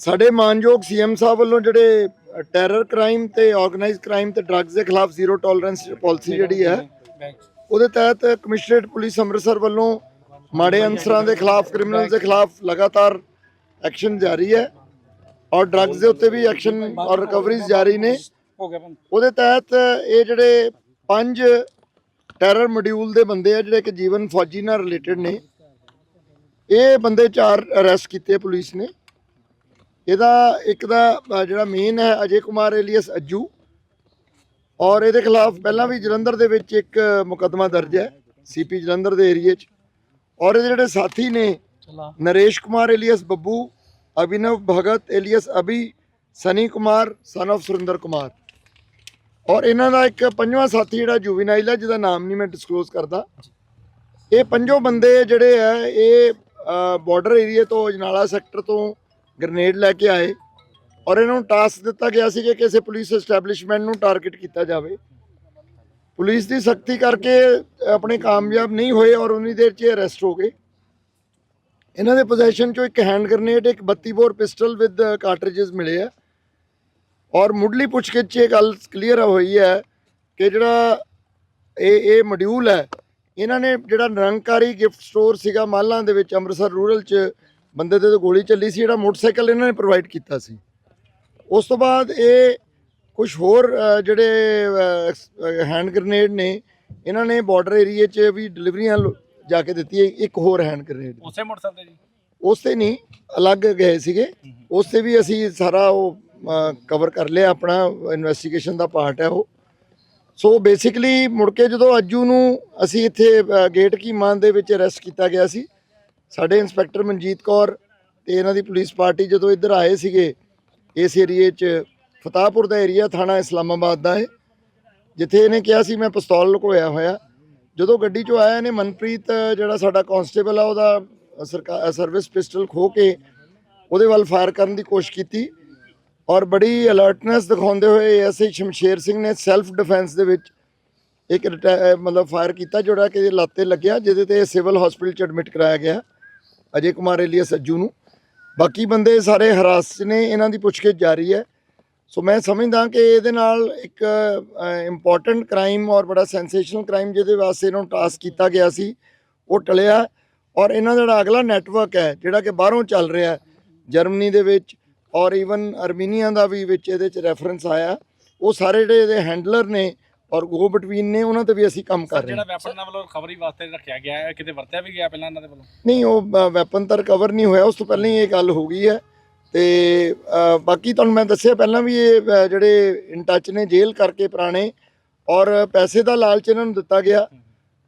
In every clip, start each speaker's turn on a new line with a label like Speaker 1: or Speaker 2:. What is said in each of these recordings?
Speaker 1: ਸਾਡੇ ਮਾਨਯੋਗ ਸੀਐਮ ਸਾਹਿਬ ਵੱਲੋਂ ਜਿਹੜੇ ਟੈਰਰ ਕ੍ਰਾਈਮ ਤੇ ਆਰਗੇਨਾਈਜ਼ਡ ਕ੍ਰਾਈਮ ਤੇ ਡਰੱਗਸ ਦੇ ਖਿਲਾਫ ਜ਼ੀਰੋ ਟੋਲਰੈਂਸ ਪਾਲਿਸੀ ਜਿਹੜੀ ਹੈ ਉਹਦੇ ਤਹਿਤ ਕਮਿਸ਼ਨਰੇਟ ਪੁਲਿਸ ਅੰਮ੍ਰਿਤਸਰ ਵੱਲੋਂ ਮਾੜੇ ਅਨਸਰਾਂ ਦੇ ਖਿਲਾਫ ਕ੍ਰਿਮੀਨਲਸ ਦੇ ਖਿਲਾਫ ਲਗਾਤਾਰ ਐਕਸ਼ਨ ਜਾਰੀ ਹੈ ਔਰ ਡਰੱਗਸ ਦੇ ਉੱਤੇ ਵੀ ਐਕਸ਼ਨ ਔਰ ਰਿਕਵਰੀਜ਼ ਜਾਰੀ ਨੇ। ਉਹਦੇ ਤਹਿਤ ਇਹ ਜਿਹੜੇ ਪੰਜ ਟੈਰਰ ਮੋਡਿਊਲ ਦੇ ਬੰਦੇ ਆ ਜਿਹੜੇ ਕਿ ਜੀਵਨ ਫੌਜੀ ਨਾਲ ਰਿਲੇਟਡ ਨੇ ਇਹ ਬੰਦੇ ਚਾਰ ਅਰੈਸਟ ਕੀਤੇ ਪੁਲਿਸ ਨੇ। ਇਹਦਾ ਇੱਕ ਦਾ ਜਿਹੜਾ ਮੇਨ ਹੈ ਅਜੇ ਕੁਮਾਰ ਏਲੀਅਸ ਅੱਜੂ। ਔਰ ਇਹਦੇ ਖਿਲਾਫ ਪਹਿਲਾਂ ਵੀ ਜਲੰਧਰ ਦੇ ਵਿੱਚ ਇੱਕ ਮੁਕੱਦਮਾ ਦਰਜ ਹੈ ਸੀਪੀ ਜਲੰਧਰ ਦੇ ਏਰੀਏ 'ਚ। ਔਰ ਇਹਦੇ ਜਿਹੜੇ ਸਾਥੀ ਨੇ Naresh Kumar alias Babbu Abhinav Bhagat alias Abhi Sunny Kumar son of Surinder Kumar. ਔਰ ਇਹਨਾਂ ਦਾ ਇੱਕ ਪੰਜਵਾਂ ਸਾਥੀ ਜਿਹੜਾ ਜੁਵੀਨਾਈਲ ਹੈ ਜਿਹਦਾ ਨਾਮ ਨਹੀਂ ਮੈਂ ਡਿਸਕਲੋਜ਼ ਕਰਦਾ। ਇਹ ਪੰਜੋ ਬੰਦੇ ਜਿਹੜੇ ਆ ਇਹ ਬਾਰਡਰ ਏਰੀਆ ਤੋਂ ਅਜਨਾਲਾ ਸੈਕਟਰ ਤੋਂ ਗ੍ਰਨੇਡ ਲੈ ਕੇ ਆਏ ਔਰ ਇਹਨਾਂ ਨੂੰ ਟਾਸਕ ਦਿੱਤਾ ਗਿਆ ਸੀ ਕਿ ਕਿਸੇ ਪੁਲਿਸ ਐਸਟੈਬਲਿਸ਼ਮੈਂਟ ਨੂੰ ਟਾਰਗੇਟ ਕੀਤਾ ਜਾਵੇ। ਪੁਲਿਸ ਦੀ ਸਖਤੀ ਕਰਕੇ ਆਪਣੇ ਕਾਮਯਾਬ ਨਹੀਂ ਹੋਏ ਔਰ ਉਨੀ ਦੇਰ 'ਚ ਅਰੈਸਟ ਹੋ ਗਏ। ਇਹਨਾਂ ਦੇ ਪੋਜੀਸ਼ਨ ਚੋਂ ਇੱਕ ਹੈਂਡ ਗ੍ਰਨੇਡ ਇੱਕ 32 ਬੋਰ ਪਿਸਟਲ ਵਿਦ ਕਾਰਟ੍ਰਿਜਸ ਮਿਲੇ ਆ। ਔਰ ਮੁੱਢਲੀ ਪੁੱਛਗਿੱਛ 'ਚ ਇਹ ਗੱਲ ਕਲੀਅਰ ਹੋਈ ਹੈ ਕਿ ਜਿਹੜਾ ਇਹ ਇਹ ਮੋਡਿਊਲ ਹੈ, ਇਹਨਾਂ ਨੇ ਜਿਹੜਾ ਨਿਰੰਕਾਰੀ ਗਿਫਟ ਸਟੋਰ ਸੀਗਾ ਮਾਲਾਂ ਦੇ ਵਿੱਚ ਅੰਮ੍ਰਿਤਸਰ ਰੂਰਲ 'ਚ ਬੰਦੇ ਤੇ ਗੋਲੀ ਚੱਲੀ ਸੀ ਜਿਹੜਾ ਮੋਟਰਸਾਈਕਲ ਇਹਨਾਂ ਨੇ ਪ੍ਰੋਵਾਈਡ ਕੀਤਾ ਸੀ। ਉਸ ਤੋਂ ਬਾਅਦ ਇਹ ਕੁਝ ਹੋਰ ਜਿਹੜੇ ਹੈਂਡ ਗ੍ਰਨੇਡ ਨੇ ਇਹਨਾਂ ਨੇ ਬਾਰਡਰ ਏਰੀਏ 'ਚ ਵੀ ਡਿਲੀਵਰੀਆਂ ਜਾ ਕੇ ਦਿੱਤੀ ਇੱਕ ਹੋਰ ਹੈਂਡ ਗ੍ਰਨੇਡ
Speaker 2: ਉਸੇ ਮੋਟਰਸਾਈਕਲ ਤੇ ਜੀ?
Speaker 1: ਉਸ ਨਹੀਂ ਅਲੱਗ ਗਏ ਸੀਗੇ। ਉਸ ਤੇ ਵੀ ਅਸੀਂ ਸਾਰਾ ਉਹ ਕਵਰ ਕਰ ਲਿਆ ਆਪਣਾ ਇਨਵੈਸਟੀਗੇਸ਼ਨ ਦਾ ਪਾਰਟ ਹੈ ਉਹ। ਸੋ ਬੇਸਿਕਲੀ ਮੁੜ ਕੇ ਜਦੋਂ ਅੱਜੂ ਨੂੰ ਅਸੀਂ ਇੱਥੇ ਗੇਟ ਕੀ ਮਾਨ ਦੇ ਵਿੱਚ ਅਰੈਸਟ ਕੀਤਾ ਗਿਆ ਸੀ ਸਾਡੇ ਇੰਸਪੈਕਟਰ ਮਨਜੀਤ ਕੌਰ ਤੇ ਇਹਨਾਂ ਦੀ ਪੁਲਿਸ ਪਾਰਟੀ ਜਦੋਂ ਇੱਧਰ ਆਏ ਸੀਗੇ, ਇਸ ਏਰੀਏ 'ਚ ਫਤਾਹਪੁਰ ਦਾ ਏਰੀਆ ਥਾਣਾ ਇਸਲਾਮਾਬਾਦ ਦਾ ਹੈ, ਜਿੱਥੇ ਇਹਨੇ ਕਿਹਾ ਸੀ ਮੈਂ ਪਿਸਤੌਲ ਲੁਕੋਇਆ ਹੋਇਆ। ਜਦੋਂ ਗੱਡੀ 'ਚੋਂ ਆਇਆ ਇਹਨੇ ਮਨਪ੍ਰੀਤ, ਜਿਹੜਾ ਸਾਡਾ ਕਾਂਸਟੇਬਲ ਆ, ਉਹਦਾ ਸਰਕਾਰ ਸਰਵਿਸ ਪਿਸਟਲ ਖੋ ਕੇ ਉਹਦੇ ਵੱਲ ਫਾਇਰ ਕਰਨ ਦੀ ਕੋਸ਼ਿਸ਼ ਕੀਤੀ ਔਰ ਬੜੀ ਅਲਰਟਨੈਸ ਦਿਖਾਉਂਦੇ ਹੋਏ ਐਸਆਈ ਸ਼ਮਸ਼ੇਰ ਸਿੰਘ ਨੇ ਸੈਲਫ ਡਿਫੈਂਸ ਦੇ ਵਿੱਚ ਇੱਕ ਰਿਟਾ- ਮਤਲਬ ਫਾਇਰ ਕੀਤਾ, ਜਿਹੜਾ ਕਿ ਲੱਤ ਤੇ ਲੱਗਿਆ, ਜਿਹਦੇ ਤੇ ਸਿਵਲ ਹਸਪੀਟਲ ਚ ਐਡਮਿਟ ਕਰਾਇਆ ਗਿਆ। ਅਜੇ ਕੁਮਾਰ ਏਲੀਆ ਸੱਜੂ ਨੂੰ। ਬਾਕੀ ਬੰਦੇ ਸਾਰੇ ਹਰਾਸ 'ਚ ਨੇ, ਇਹਨਾਂ ਦੀ ਪੁੱਛਗਿੱਛ ਜਾਰੀ ਹੈ। ਸੋ ਮੈਂ ਸਮਝਦਾ ਕਿ ਇਹਦੇ ਨਾਲ ਇੱਕ ਇੰਪੋਰਟੈਂਟ ਕ੍ਰਾਈਮ ਔਰ ਬੜਾ ਸੈਂਸੇਸ਼ਨਲ ਕ੍ਰਾਈਮ ਜਿਹਦੇ ਵਾਸਤੇ ਇਹਨਾਂ ਨੂੰ ਟਾਸਕ ਕੀਤਾ ਗਿਆ ਸੀ, ਉਹ ਟਲਿਆ। ਔਰ ਇਹਨਾਂ ਦਾ ਜਿਹੜਾ ਅਗਲਾ ਨੈਟਵਰਕ ਹੈ, ਜਿਹੜਾ ਕਿ ਬਾਹਰੋਂ ਚੱਲ ਰਿਹਾ ਹੈ, ਜਰਮਨੀ ਦੇ ਵਿੱਚ ਔਰ ਈਵਨ ਅਰਮੀਨੀਆ ਦਾ ਵੀ ਵਿੱਚ ਇਹਦੇ ਚ ਰੈਫਰੈਂਸ ਆਇਆ। ਉਹ ਸਾਰੇ ਜਿਹੜੇ ਇਹਦੇ ਹੈਂਡਲਰ ਨੇ ਔਰ ਗੋ ਬਿਟਵੀਨ ਨੇ ਉਹਨਾਂ ਤੇ ਵੀ ਅਸੀਂ ਕੰਮ ਕਰ ਰਹੇ
Speaker 2: ਜਿਹੜਾ
Speaker 1: ਹਾਂ।
Speaker 2: ਵੈਪਨ ਨਾਲ ਵੱਲੋਂ ਖਬਰੀ ਵਾਸਤੇ ਰੱਖਿਆ ਗਿਆ ਹੈ ਕਿਤੇ ਵਰਤਿਆ ਵੀ ਗਿਆ ਪਹਿਲਾਂ ਇਹਨਾਂ ਦੇ ਵੱਲੋਂ?
Speaker 1: ਨਹੀਂ ਉਹ ਵੈਪਨ ਤਾਂ ਰਿਕਵਰ ਨਹੀਂ ਹੋਇਆ ਉਸ ਤੋਂ ਪਹਿਲਾਂ ਹੀ ਇਹ ਗੱਲ ਹੋ ਗਈ ਹੈ। ਤੇ ਬਾਕੀ ਤੁਹਾਨੂੰ ਮੈਂ ਦੱਸਿਆ ਪਹਿਲਾਂ ਵੀ ਇਹ ਜਿਹੜੇ ਇਨ ਟੱਚ ਨੇ ਜੇਲ੍ਹ ਕਰਕੇ ਪੁਰਾਣੇ ਔਰ ਪੈਸੇ ਦਾ ਲਾਲਚ ਇਹਨਾਂ ਨੂੰ ਦਿੱਤਾ ਗਿਆ।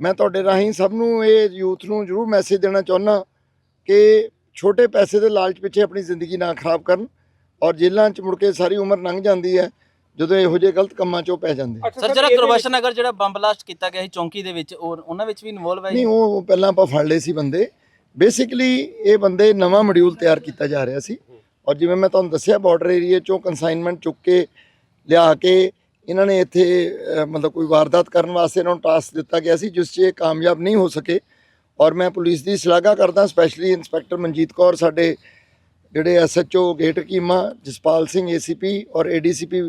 Speaker 1: ਮੈਂ ਤੁਹਾਡੇ ਰਾਹੀਂ ਸਭ ਨੂੰ ਇਹ ਯੂਥ ਨੂੰ ਜ਼ਰੂਰ ਮੈਸੇਜ ਦੇਣਾ ਚਾਹੁੰਦਾ ਕਿ ਛੋਟੇ ਪੈਸੇ ਦੇ ਲਾਲਚ ਪਿੱਛੇ ਆਪਣੀ ਜ਼ਿੰਦਗੀ ਨਾ ਖਰਾਬ ਕਰਨ ਔਰ ਜੇਲ੍ਹਾਂ 'ਚ ਮੁੜ ਕੇ ਸਾਰੀ ਉਮਰ ਲੰਘ ਜਾਂਦੀ ਹੈ। ਜਦੋਂ ਇਹੋ ਜਿਹੇ ਗਲਤ ਕੰਮਾਂ 'ਚੋਂ ਪੈ ਜਾਂਦੇ
Speaker 3: ਸਰ ਜਿਹੜਾ ਗੁਰਬਖਸ਼ ਨਗਰ ਜਿਹੜਾ ਬੰਬ ਬਲਾਸਟ ਕੀਤਾ ਗਿਆ ਸੀ ਚੌਂਕੀ ਦੇ ਵਿੱਚ ਉਹ ਉਹਨਾਂ ਵਿੱਚ ਵੀ ਇਨਵੋਲਵ ਹੈ?
Speaker 1: ਨਹੀਂ ਉਹ ਪਹਿਲਾਂ ਆਪਾਂ ਫੜ ਲਏ ਸੀ ਬੰਦੇ। ਬੇਸਿਕਲੀ ਇਹ ਬੰਦੇ ਨਵਾਂ ਮੋਡਿਊਲ ਤਿਆਰ ਕੀਤਾ ਜਾ ਰਿਹਾ ਸੀ। ਔਰ ਜਿਵੇਂ ਮੈਂ ਤੁਹਾਨੂੰ ਦੱਸਿਆ ਬਾਰਡਰ ਏਰੀਆ ਚੋਂ ਕਨਸਾਈਨਮੈਂਟ ਚੁੱਕ ਕੇ ਲਿਆ ਕੇ ਇਹਨਾਂ ਨੇ ਇੱਥੇ ਮਤਲਬ ਕੋਈ ਵਾਰਦਾਤ ਕਰਨ ਵਾਸਤੇ ਇਹਨਾਂ ਨੂੰ ਟਾਸਕ ਦਿੱਤਾ ਗਿਆ ਸੀ ਜਿਸ 'ਚ ਇਹ ਕਾਮਯਾਬ ਨਹੀਂ ਹੋ ਸਕੇ। ਔਰ ਮੈਂ ਪੁਲਿਸ ਦੀ ਸ਼ਲਾਘਾ ਕਰਦਾ ਸਪੈਸ਼ਲੀ ਇੰਸਪੈਕਟਰ ਮਨਜੀਤ ਕੌਰ ਸਾਡੇ ਜਿਹੜੇ ਐਸਐਚਓ ਗੇਟ ਕੀਮਾ ਜਸਪਾਲ ਸਿੰਘ ਏਸੀਪੀ ਔਰ ਏਡੀਸੀਪੀ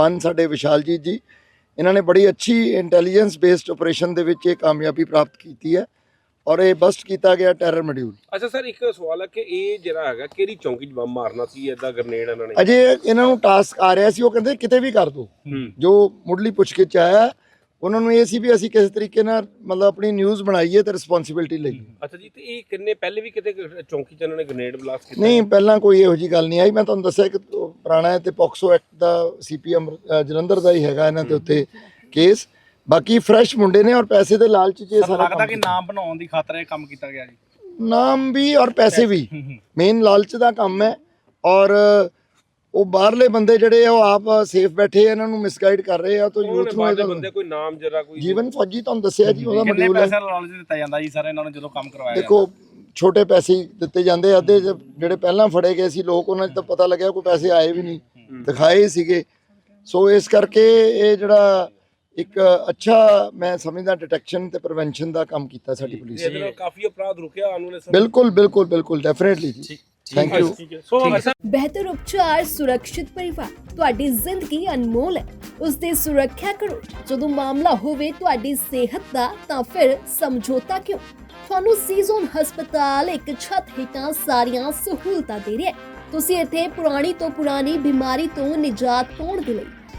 Speaker 1: 1 ਸਾਡੇ ਵਿਸ਼ਾਲਜੀਤ ਜੀ ਇਹਨਾਂ ਨੇ ਬੜੀ ਅੱਛੀ ਇੰਟੈਲੀਜੈਂਸ ਬੇਸਡ ਆਪਰੇਸ਼ਨ ਦੇ ਵਿੱਚ ਇਹ ਕਾਮਯਾਬੀ ਪ੍ਰਾਪਤ ਕੀਤੀ ਹੈ ਔਰ ਇਹ ਬਸਟ ਕੀਤਾ ਗਿਆ ਟੈਰਰ ਮੋਡਿਊਲ
Speaker 4: ਅੱਛਾ ਸਰ ਇੱਕ ਸਵਾਲ ਹੈ ਕਿ ਇਹ ਜਿਹੜਾ ਹੈਗਾ ਕਿਹੜੀ ਚੌਂਕੀ 'ਚ ਬੰਬ ਮਾਰਨਾ ਸੀ ਐਦਾਂ ਗ੍ਰਨੇਡ ਇਹਨਾਂ ਨੇ?
Speaker 1: ਅਜੇ ਇਹਨਾਂ ਨੂੰ ਟਾਸਕ ਆ ਰਿਹਾ ਸੀ ਉਹ ਕਹਿੰਦੇ ਕਿਤੇ ਵੀ ਕਰ ਦੋ। ਜੋ ਮੁੱਢਲੀ ਪੁੱਛਗਿੱਛ 'ਚ ਆਇਆ ਉਹਨਾਂ ਨੂੰ ਇਹ ਸੀ ਵੀ ਅਸੀਂ ਕਿਸੇ ਤਰੀਕੇ ਨਾਲ ਮਤਲਬ ਆਪਣੀ ਨਿਊਜ਼ ਬਣਾਈਏ ਤੇ ਰਿਸਪੌਂਸਿਬਿਲਟੀ ਲਈਏ
Speaker 4: ਅੱਛਾ ਜੀ ਤੇ ਇਹ ਕਿੰਨੇ ਪਹਿਲੇ ਵੀ ਕਿਤੇ ਚੌਂਕੀ 'ਚ ਇਹਨਾਂ ਨੇ ਗ੍ਰਨੇਡ ਬਲਾਸਟ ਕੀਤਾ?
Speaker 1: ਨਹੀਂ ਪਹਿਲਾਂ ਕੋਈ ਇਹੋ ਜੀ ਗੱਲ ਨਹੀਂ ਆਈ। ਮੈਂ ਤੁਹਾਨੂੰ ਦੱਸਿਆ ਕਿ ਪੁਰਾਣਾ ਹੈ ਤੇ ਪੌਕਸੋ ਐਕਟ ਦਾ ਸੀਪੀਐਮ ਜਲੰਧਰ ਦਾ ਹੀ ਹੈਗਾ ਇਹਨਾਂ ਤੇ ਉੱਤੇ ਕੇਸ ਬਾਕੀ ਫਰੈਸ਼ ਮੁੰਡੇ ਨੇ ਔਰ ਪੈਸੇ ਦੇ ਲਾਲਚ 'ਚ ਇਹ
Speaker 2: ਸਰ ਲੱਗਦਾ ਕਿ ਨਾਮ ਬਣਾਉਣ ਦੀ ਖਾਤਰ ਇਹ ਕੰਮ ਕੀਤਾ ਗਿਆ ਜੀ।
Speaker 1: ਨਾਮ ਵੀ ਔਰ ਪੈਸੇ ਵੀ। ਮੇਨ ਲਾਲਚ ਦਾ ਕੰਮ ਹੈ ਔਰ ਉਹ ਬਾਹਰਲੇ ਬੰਦੇ ਜਿਹੜੇ ਆ ਉਹ ਆਪ ਸੇਫ ਬੈਠੇ ਆ ਇਹਨਾਂ ਨੂੰ ਮਿਸਗਾਈਡ ਕਰ ਰਹੇ ਆ ਤਾਂ ਯੂਥ
Speaker 4: ਨੇ
Speaker 1: ਇਹਦਾ-
Speaker 4: ਬੰਦੇ ਕੋਈ ਨਾਮ ਜਰਾ ਕੋਈ
Speaker 1: ਜੀਵਨ ਫੌਜੀ ਤੁਹਾਨੂੰ ਦੱਸਿਆ ਜੀ ਉਹਦਾ
Speaker 2: ਕਿੰਨੇ
Speaker 1: ਮੋਡਿਊਲ ਹੈ
Speaker 2: ਪੈਸੇ ਦਾ ਲਾਲਚ ਦਿੱਤਾ ਜਾਂਦਾ ਜੀ ਸਰ ਇਹਨਾਂ ਨੂੰ ਜਦੋਂ ਕੰਮ ਕਰਵਾਇਆ ਜਾਂਦਾ?
Speaker 1: ਦੇਖੋ ਛੋਟੇ ਪੈਸੇ ਹੀ ਦਿੱਤੇ ਜਾਂਦੇ ਆ, ਅੱਧੇ ਜ- ਜਿਹੜੇ ਪਹਿਲਾਂ ਫੜੇ ਗਏ ਸੀ ਲੋਕ ਉਹਨਾਂ 'ਚ ਤਾਂ ਪਤਾ ਲੱਗਿਆ ਕੋਈ ਪੈਸੇ ਆਏ ਵੀ ਨਹੀਂ ਦਿਖਾਏ ਸੀਗੇ ਸੋ ਇਸ ਕਰਕੇ ਇਹ ਜਿਹੜਾ ਇੱਕ ਅੱਛਾ ਮੈਂ ਸਮਝਦਾ ਡਿਟੈਕਸ਼ਨ ਤੇ ਪ੍ਰੀਵੈਂਸ਼ਨ ਦਾ ਕੰਮ ਕੀਤਾ ਸਾਡੀ ਪੁਲਿਸ
Speaker 4: ਇਹਦੇ ਨਾਲ ਕਾਫੀ ਅਪਰਾਧ ਰੁਕਿਆ ਆਉਣ ਵਾਲੇ ਸਮੇਂ।
Speaker 1: ਬਿਲਕੁਲ ਬਿਲਕੁਲ ਬਿਲਕੁਲ ਡੈਫੀਨਿਟਲੀ ਜੀ। ਥੈਂਕ ਯੂ
Speaker 4: ਠੀਕ ਹੈ ਸੋ ਅਸਲ
Speaker 5: ਬਿਹਤਰ ਉਪਚਾਰ ਸੁਰੱਖਿਅਤ ਪਰਿਵਾਰ ਤੁਹਾਡੀ ਜ਼ਿੰਦਗੀ ਅਨਮੋਲ ਹੈ। ਉਸ ਦੀ ਸੁਰੱਖਿਆ ਕਰੋ। ਜਦੋਂ ਮਾਮਲਾ ਹੋਵੇ ਤੁਹਾਡੀ ਸਿਹਤ ਦਾ ਤਾਂ ਫਿਰ ਸਮਝੌਤਾ ਕਿਉਂ? ਤੁਹਾਨੂੰ ਸੀਜ਼ਨ ਹਸਪਤਾਲ ਇੱਕ ਛੱਤ ਹੇਠਾਂ ਸਾਰੀਆਂ ਸਹੂਲਤਾਂ ਦੇ ਰਿਹਾ ਹੈ। ਤੁਸੀਂ ਇੱਥੇ ਪੁਰਾਣੀ ਤੋਂ ਪੁਰਾਣੀ ਬਿਮਾਰੀ ਤੋਂ ਨਿਜਾਤ ਪਾਉਣ ਦੇ ਲਈ